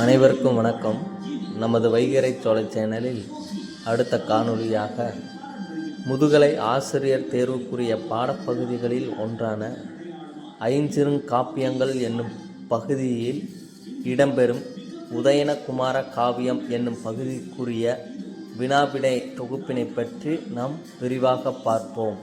அனைவருக்கும் வணக்கம். நமது வைகரை சோலை சேனலில் அடுத்த காணொளியாக முதுகலை ஆசிரியர் தேர்வுக்குரிய பாடப்பகுதிகளில் ஒன்றான ஐஞ்சிறுங்காப்பியங்கள் என்னும் பகுதியில் இடம்பெறும் உதயனகுமார காவியம் என்னும் பகுதிக்குரிய வினாவிடை தொகுப்பினை பற்றி நாம் விரிவாக பார்ப்போம்.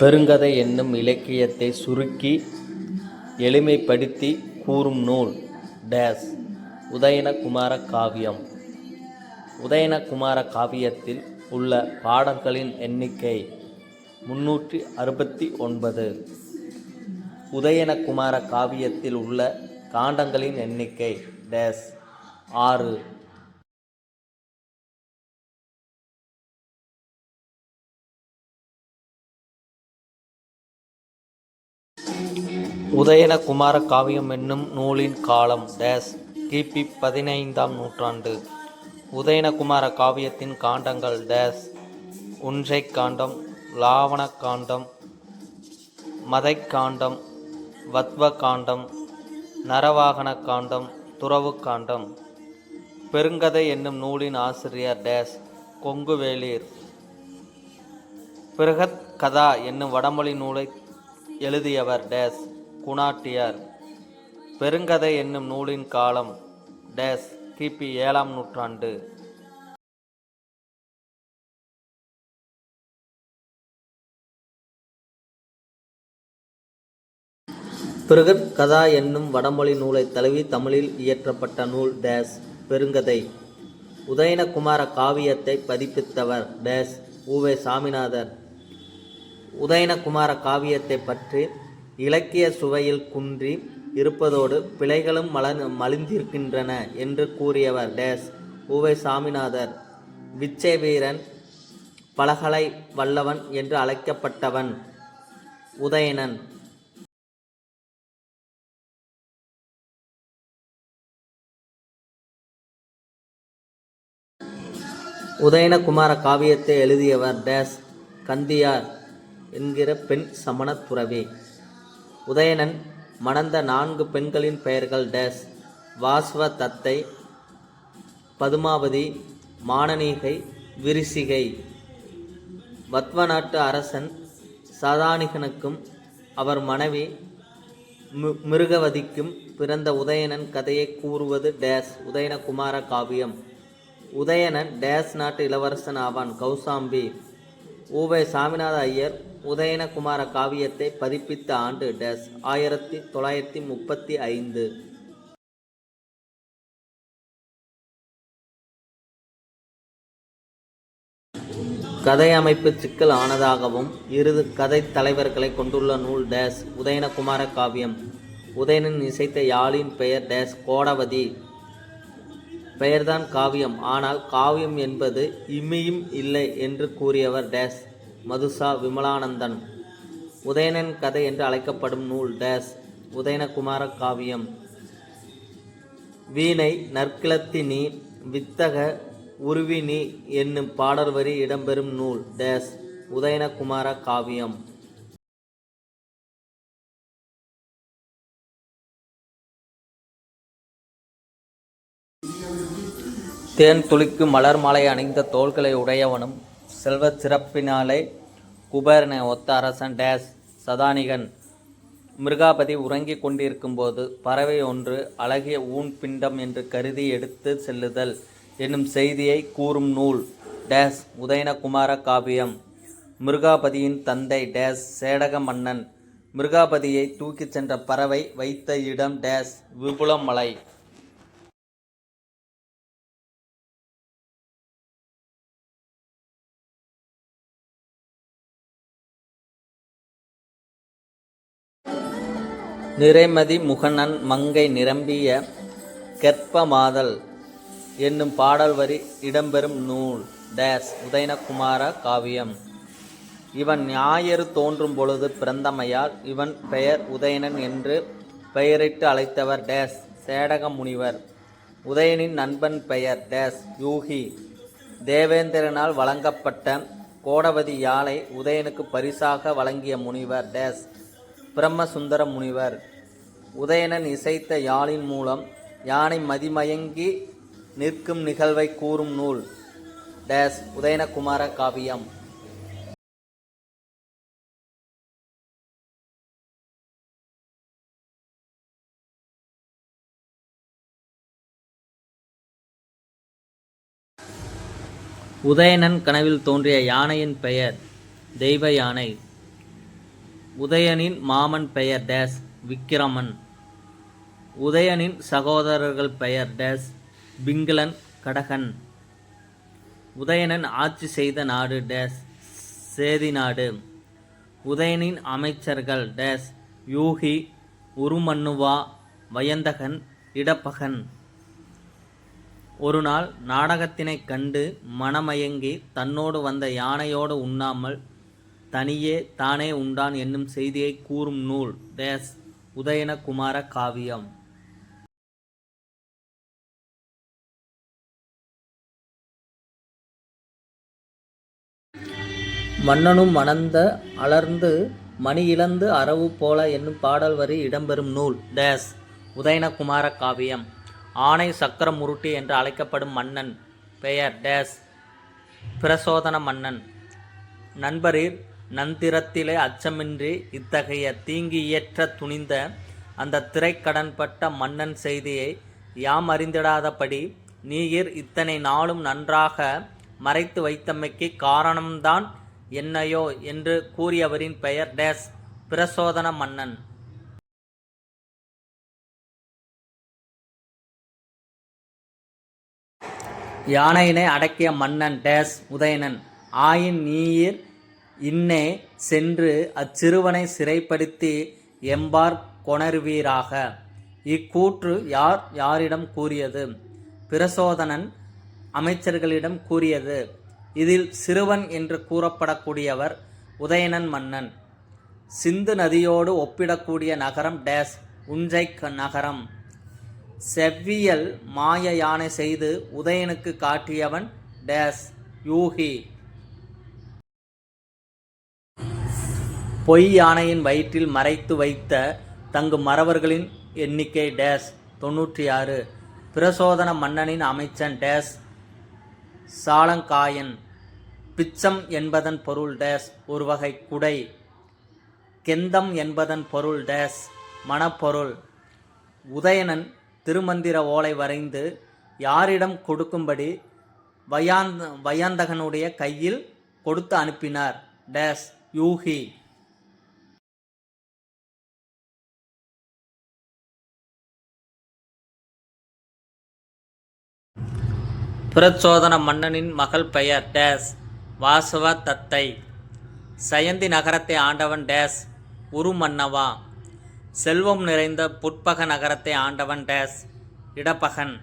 பெருங்கதை என்னும் இலக்கியத்தை சுருக்கி எளிமைப்படுத்தி கூறும் நூல் டேஸ் உதயனகுமார காவியம். உதயனகுமார காவியத்தில் உள்ள பாடல்களின் எண்ணிக்கை முன்னூற்றி அறுபத்தி ஒன்பது உதயனகுமார காவியத்தில் உள்ள காண்டங்களின் எண்ணிக்கை டேஸ் ஆறு. உதயனகுமார காவியம் என்னும் நூலின் காலம் டேஸ் கிபி பதினைந்தாம் நூற்றாண்டு. உதயனகுமார காவியத்தின் காண்டங்கள் டேஸ் உன்றை காண்டம் லாவண காண்டம் மதைக்காண்டம் வத்வ காண்டம் நரவாகன காண்டம் துறவு காண்டம். பெருங்கதை என்னும் நூலின் ஆசிரியர் டேஸ் கொங்குவேளிர் பிருகத் கதா என்னும் வடமொழி நூலை எழுதியவர் டேஸ் குணாட்டியார். பெருங்கதை என்னும் நூலின் காலம் டேஸ் கிபி ஏழாம் நூற்றாண்டு. பிருகத் கதா என்னும் வடமொழி நூலை தழுவி தமிழில் இயற்றப்பட்ட நூல் டேஸ் பெருங்கதை. உதயனகுமார காவியத்தை பதிப்பித்தவர் டேஸ் உவே சாமிநாதர். உதயனகுமார காவியத்தை பற்றி இலக்கிய சுவையில் குன்றி இருப்பதோடு பிழைகளும் மலர் மலிந்திருக்கின்றன என்று கூறியவர் டேஸ். உவை சாமிநாதர். விச்சை வீரன் பலகலை வல்லவன் என்று அழைக்கப்பட்டவன். உதயணன். உதயணகுமார காவியத்தை எழுதியவர் டேஸ். கந்தியார் என்கிற பெண் சமணத் துறவி. உதயணன் மணந்த நான்கு பெண்களின் பெயர்கள் டேஸ் வாஸ்வ தத்தை பதுமாவதி மானனீகை விரிசிகை. வத்வநாட்டு அரசன் சதானிகனுக்கும் அவர் மனைவி மி- மிருகவதிக்கும் பிறந்த உதயணன் கதையை கூறுவது டேஸ் உதயனகுமார காவியம். உதயணன் டேஸ் நாட்டு இளவரசன் ஆவான் கௌசாம்பி. ஊவை சாமிநாத ஐயர் உதயனகுமார காவியத்தை பதிப்பித்த ஆண்டு டேஸ் ஆயிரத்தி தொள்ளாயிரத்தி முப்பத்தி ஐந்து. கதை அமைப்பு சிக்கல் ஆனதாகவும் இரு கதை தலைவர்களை கொண்டுள்ள நூல் டேஸ் உதயனகுமார காவியம். உதயணன் இசைத்த யாழின் பெயர் டேஸ் கோடவதி. பெயர்தான் காவியம். ஆனால் காவியம் என்பது இமையும் இல்லை என்று கூறியவர் டேஸ் மதுசா விமலானந்தன். உதயணன் கதை என்று அழைக்கப்படும் நூல் டேஸ். உதயனகுமார காவியம். வீணை நற்கிளத்தினி வித்தக உருவினி என்னும் பாடல் வரி இடம்பெறும் நூல் டேஸ். உதயனகுமார காவியம். தேன் துளிக்கு மலர் மாலை அணிந்த தோள்களை உடையவனும் செல்வச் சிறப்பினாலே குபேரனை ஒத்த அரசன் டேஸ் சதானிகன். மிருகாபதி உறங்கிக் கொண்டிருக்கும்போது பறவை ஒன்று அழகிய ஊன் பிண்டம் என்று கருதி எடுத்து செல்லுதல் என்னும் செய்தியை கூறும் நூல் டேஸ் உதயனகுமார காவியம். மிருகாபதியின் தந்தை டேஸ் சேடக மன்னன். மிருகாபதியை தூக்கிச் சென்ற பறவை வைத்த இடம் டேஸ் விபுலமலை. நிறைமதி முகனன் மங்கை நிரம்பிய கெற்பமாதல் என்னும் பாடல் வரி இடம்பெறும் நூல். டேஸ். உதயனகுமார காவியம். இவன் ஞாயிறு தோன்றும் பொழுது பிறந்தமையால் இவன் பெயர் உதயணன் என்று பெயரிட்டு அழைத்தவர். டேஸ். சேடக முனிவர். உதயனின் நண்பன் பெயர். டேஸ். யூகி. தேவேந்திரனால் வழங்கப்பட்ட கோடபதி யாழை உதயனுக்கு பரிசாக வழங்கிய முனிவர். டேஸ். பிரம்மசுந்தர முனிவர். உதயணன் இசைத்த யாழின் மூலம் யானை மதிமயங்கி நிற்கும் நிகழ்வை கூறும் நூல். டேஸ் உதயணகுமார காவியம். உதயணன் கனவில் தோன்றிய யானையின் பெயர் தெய்வ யானை. உதயனின் மாமன் பெயர் டேஸ். விக்கிரமன். உதயனின் சகோதரர்கள் பெயர் டேஸ் பிங்களன் கடகன். உதயணன் ஆட்சி செய்த நாடு டேஸ் சேதி நாடு உதயனின் அமைச்சர்கள் டேஸ் யூகி உருமண்ணுவா வயந்தகன் இடப்பகன். ஒரு நாள் நாடகத்தினைக் கண்டு மனமயங்கி தன்னோடு வந்த யானையோடு உண்ணாமல் தனியே தானே உண்டான் என்னும் செய்தியை கூறும் நூல் டேஸ் உதயனகுமார காவியம். மன்னனும் மணந்த அலர்ந்து மணி இழந்து அறவு போல என்னும் பாடல் வரி இடம்பெறும் நூல் டேஸ் உதயனகுமார காவியம். ஆணை சக்கரம் முருட்டி என்று அழைக்கப்படும் மன்னன் பெயர் டேஸ் பிரசோதன மன்னன். நண்பரீர் நந்திரத்திலே அச்சமின்றி இத்தகைய தீங்கு இயற்ற துணிந்த அந்த திரைக்கடன்பட்ட மன்னன் செய்தியை யாம் அறிந்திடாதபடி நீயிர் இத்தனை நாளும் நன்றாக மறைத்து வைத்தமைக்கு காரணம்தான் என்னையோ என்று கூறியவரின் பெயர் டேஸ் பிரசோதன மன்னன். யானையினை அடக்கிய மன்னன் டேஸ் உதயணன். ஆயின் நீர் இன்னே சென்று அச்சிறுவனை சிறைப்படுத்தி எம்பார் கொணர்வீராக. இக்கூற்று யார் யாரிடம் கூறியது? பிரசோதனன் அமைச்சர்களிடம் கூறியது இதில் சிறுவன் என்று கூறப்படக்கூடியவர் உதயணன் மன்னன். சிந்து நதியோடு ஒப்பிடக்கூடிய நகரம் டேஸ் உஞ்சை நகரம். செவ்வியல் மாய யானை செய்து உதயனுக்கு காட்டியவன் டேஸ் யூகி. பொய் யானையின் வயிற்றில் மறைத்து வைத்த தங்கு மறவர்களின் எண்ணிக்கை டேஸ் தொன்னூற்றி ஆறு பிரசோதன மன்னனின் அமைச்சன் டேஸ் சாலங்காயன். பிச்சம் என்பதன் பொருள் டேஸ் ஒரு வகை குடை. கெந்தம் என்பதன் பொருள் டேஸ் மணப்பொருள். உதயணன் திருமந்திர ஓலை வரைந்து யாரிடம் கொடுக்கும்படி வயாந்த வயாந்தகனுடைய கையில் கொடுத்து அனுப்பினார் டேஸ் யூகி. பிரச்சோதன மன்னனின் மகள் பெயர் டேஸ். வாசவ தத்தை. சயந்தி நகரத்தை ஆண்டவன் டேஸ். உருமன்னவா. செல்வம் நிறைந்த புட்பக நகரத்தை ஆண்டவன் டேஸ். இடப்பகன்.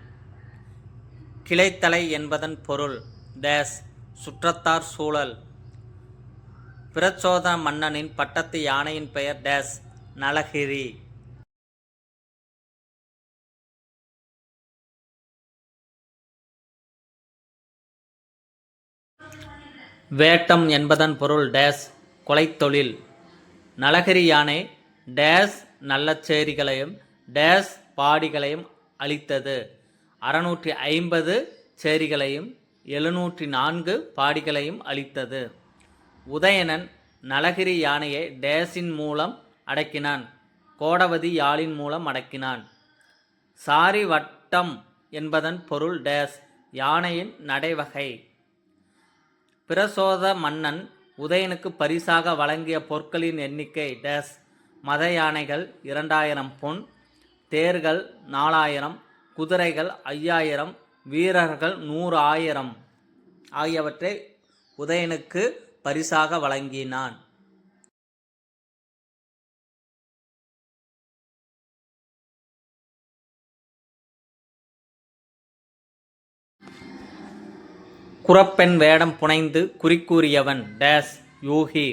கிளைத்தலை என்பதன் பொருள் டேஸ். சுற்றத்தார் சூழல். பிரச்சோதன மன்னனின் பட்டத்து யானையின் பெயர் டேஸ். நலகிரி. வேட்டம் என்பதன் பொருள் டேஸ் கொலைத்தொழில் நலகிரி யானை டேஸ் நல்லச்சேரிகளையும் டேஸ் பாடிகளையும் அளித்தது அறுநூற்றி ஐம்பது சேரிகளையும் எழுநூற்றி நான்கு பாடிகளையும் அளித்தது உதயணன் நலகிரி யானையை டேஸின் மூலம் அடக்கினான். கோடவதி யாழின் மூலம் அடக்கினான். சாரி வட்டம் என்பதன் பொருள் டேஸ் யானையின் நடைவகை. பிரசோத மன்னன் உதயனுக்கு பரிசாக வழங்கிய பொருட்களின் எண்ணிக்கை டேஸ். மத யானைகள் இரண்டாயிரம் பொன் தேர்கள் நாலாயிரம் குதிரைகள் ஐயாயிரம் வீரர்கள் நூறு ஆயிரம் ஆகியவற்றை உதயனுக்கு பரிசாக வழங்கினான். குறப்பெண் வேடம் புனைந்து குறிக்கூறியவன் டேஸ் யூகி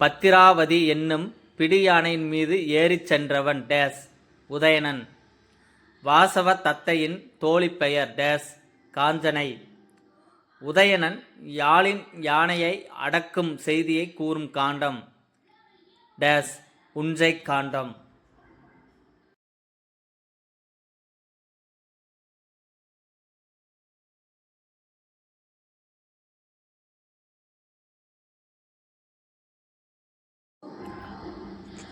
பத்திராவதி என்னும் பிடியானையின் மீது ஏறிச் சென்றவன் டேஸ் உதயணன். வாசவ தத்தையின் தோழி பெயர் டேஸ் காஞ்சனை. உதயணன் யாழின் யானையை அடக்கும் செய்தியை கூறும் காண்டம் டேஸ் உஞ்சை காண்டம்.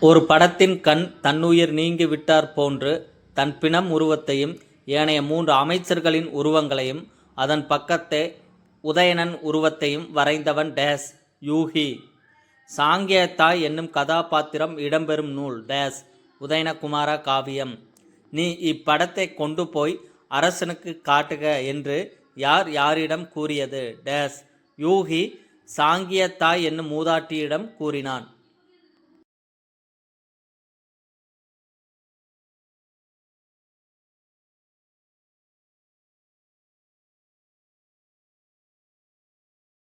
ஒரு படத்தின் கண் தன்னுயிர் நீங்கி விட்டார் போன்று தன் பிணம் உருவத்தையும் ஏனைய மூன்று அமைச்சர்களின் உருவங்களையும் அதன் பக்கத்தே உதயணன் உருவத்தையும் வரைந்தவன் டேஸ் யூகி சாங்கியத்தாய் என்னும் கதாபாத்திரம் இடம்பெறும் நூல் டேஸ் உதயணகுமார காவியம். நீ இப்படத்தை கொண்டு போய் அரசனுக்கு காட்டுக என்று யார் யாரிடம் கூறியது? டேஸ் யூகி சாங்கியத்தாய் என்னும் மூதாட்டியிடம் கூறினான்.